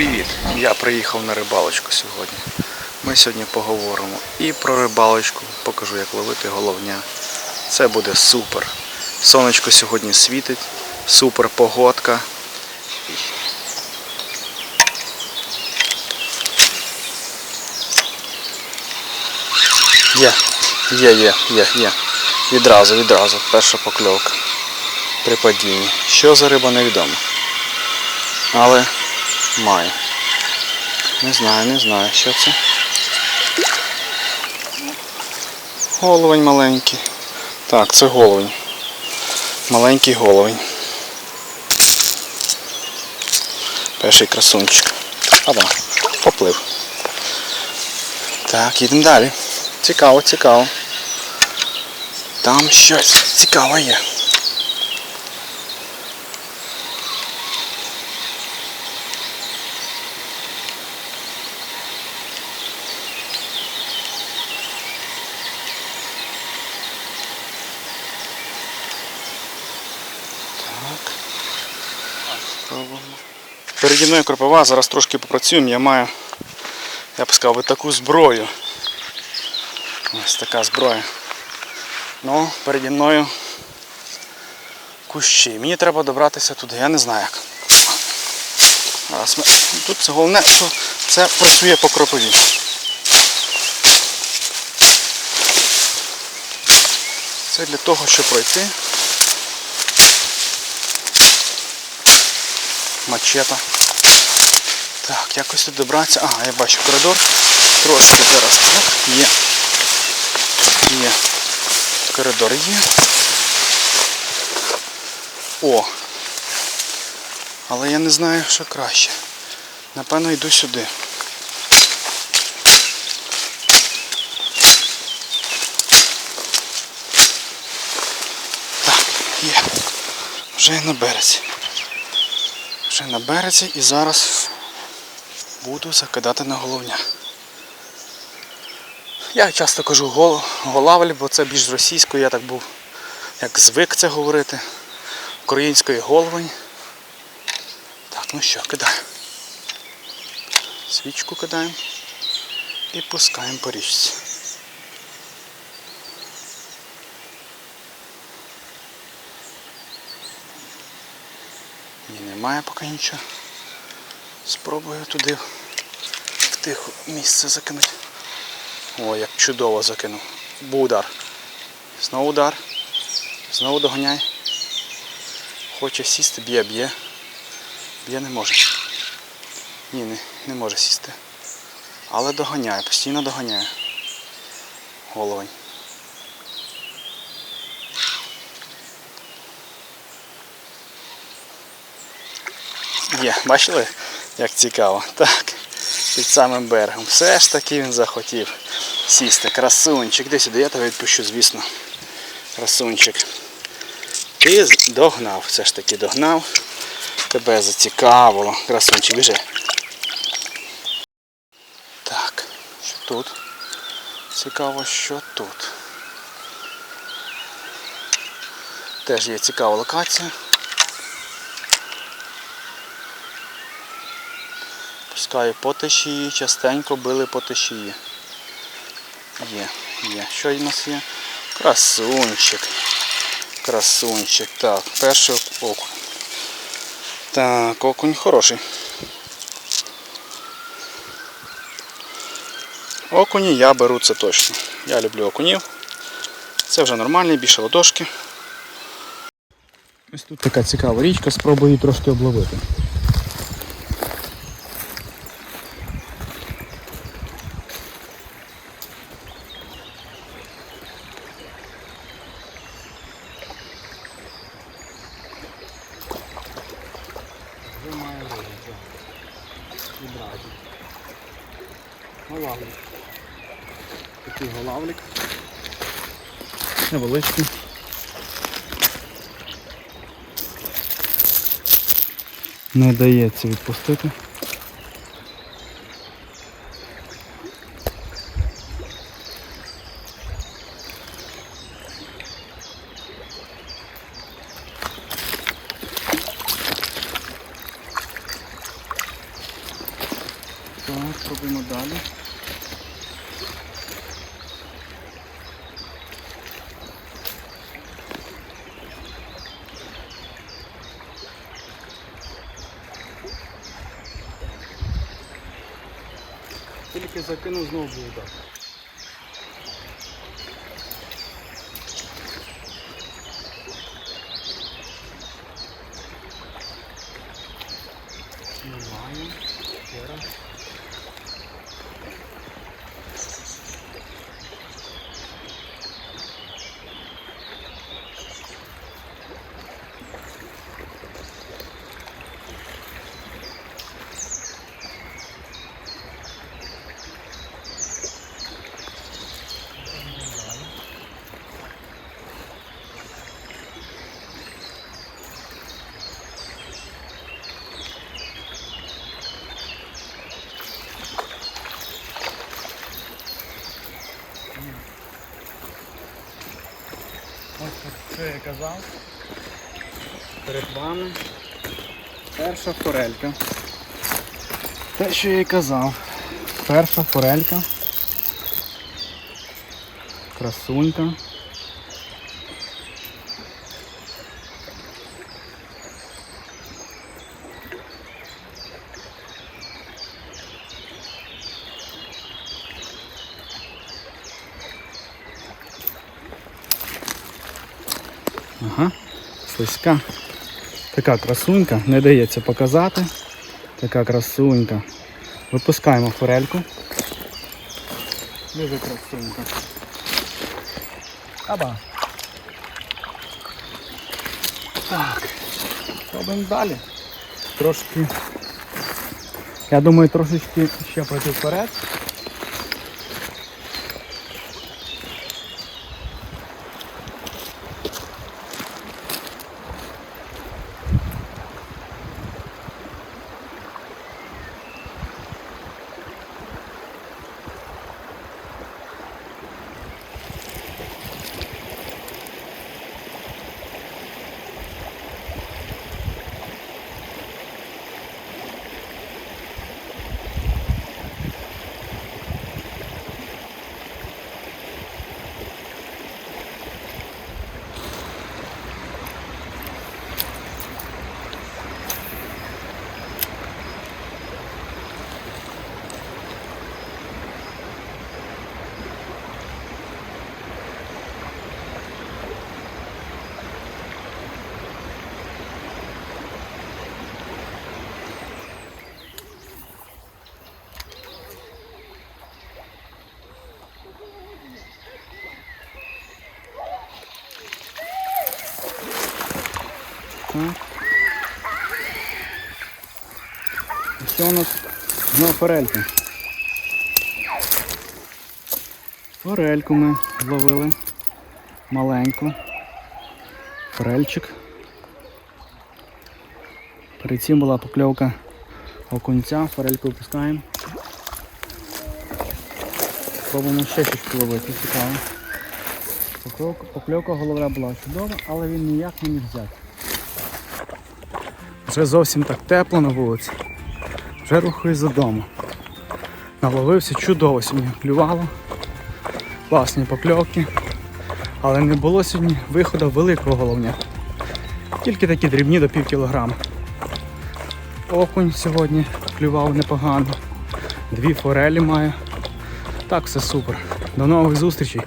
Привіт! Я приїхав на рибалочку сьогодні. Ми сьогодні поговоримо і про рибалочку, покажу як ловити головня. Це буде супер. Сонечко сьогодні світить, супер погодка. Є, є, є, є, є. Відразу, відразу. Перша покльовка. При падінні. Що за риба невідомо. Але маю. Не знаю, не знаю, що це. Головень маленький. Так, це головень. Маленький головень. Перший красунчик. А да, поплив. Так, їдемо далі. Цікаво, цікаво. Там щось цікаве є. Переді мною кропива, зараз трошки попрацюємо. Я маю, я б сказав, таку зброю. Ось така зброя. Ну, переді мною кущі. Мені треба добратися туди, я не знаю як. Зараз ми... Тут це головне, що це працює по кропові. Це для того, щоб пройти. Мачета. Так, якось тут добратися. Ага, я бачу коридор. Трошки зараз. Так, є. Є. Коридор є. О! Але я не знаю, що краще. Напевно, йду сюди. Так, є. Вже на березі. Вже на березі і зараз буду закидати на головня. Я часто кажу гол, голавль, бо це більш російською, я так був, як звик це говорити. Українською головень. Так, ну що, кидаємо. Свічку кидаємо і пускаємо по річці. Ні, немає поки нічого. Спробую туди в тихе місце закинути. О, як чудово закинув. Був удар. Знову удар. Знову доганяй. Хоче сісти, б'є, б'є. Б'є не може. Ні, не, не може сісти. Але доганяє, постійно доганяє. Головень. Є, бачили, як цікаво. Так, під самим берегом. Все ж таки він захотів сісти. Красунчик, де сюди, я тебе відпущу, звісно. Красунчик. Ти догнав, все ж таки догнав. Тебе зацікавило. Красунчик, біжи. Так, що тут? Цікаво, що тут. Теж є цікава локація. Пускаю по течії, частенько били по. Є, є. Що у нас є? Красунчик. Красунчик. Так, перший окунь. Так, окунь хороший. Окуні я беру це точно. Я люблю окунів. Це вже нормальний, більше ладошки. Ось тут така цікава річка, спробую її трошки обловити. Відразу. Голавлик. Такий голавлік. Невеличкий. Не дається відпустити. Так, пробуємо далі. Тільки закинув знову був удар. Немає. Ще раз. Ось що я казав. Перед вами перша форелька. Те, що я і казав. Перша форелька. Красунька. Ага, слизька. Така красунька, не дається показати. Така красунька. Випускаємо форельку. Дуже красунька. Аба. Так. Робимо далі. Трошки. Я думаю, трошечки ще пройти вперед. І Що у нас знову форелька? Форельку ми зловили. Маленьку. Форельчик. Перед цим була покльовка окунця, форельку випускаємо. Пробуємо ще щось ловити, цікаво. Покльовка головля була чудова, але він ніяк не міг взяти. Вже зовсім так тепло на вулиці. Вже рухаюсь додому. Наловився чудово сьогодні клювало. Класні покльовки. Але не було сьогодні виходу великого головня. Тільки такі дрібні до пів кілограма. Окунь сьогодні клював непогано. Дві форелі маю. Так, все супер. До нових зустрічей.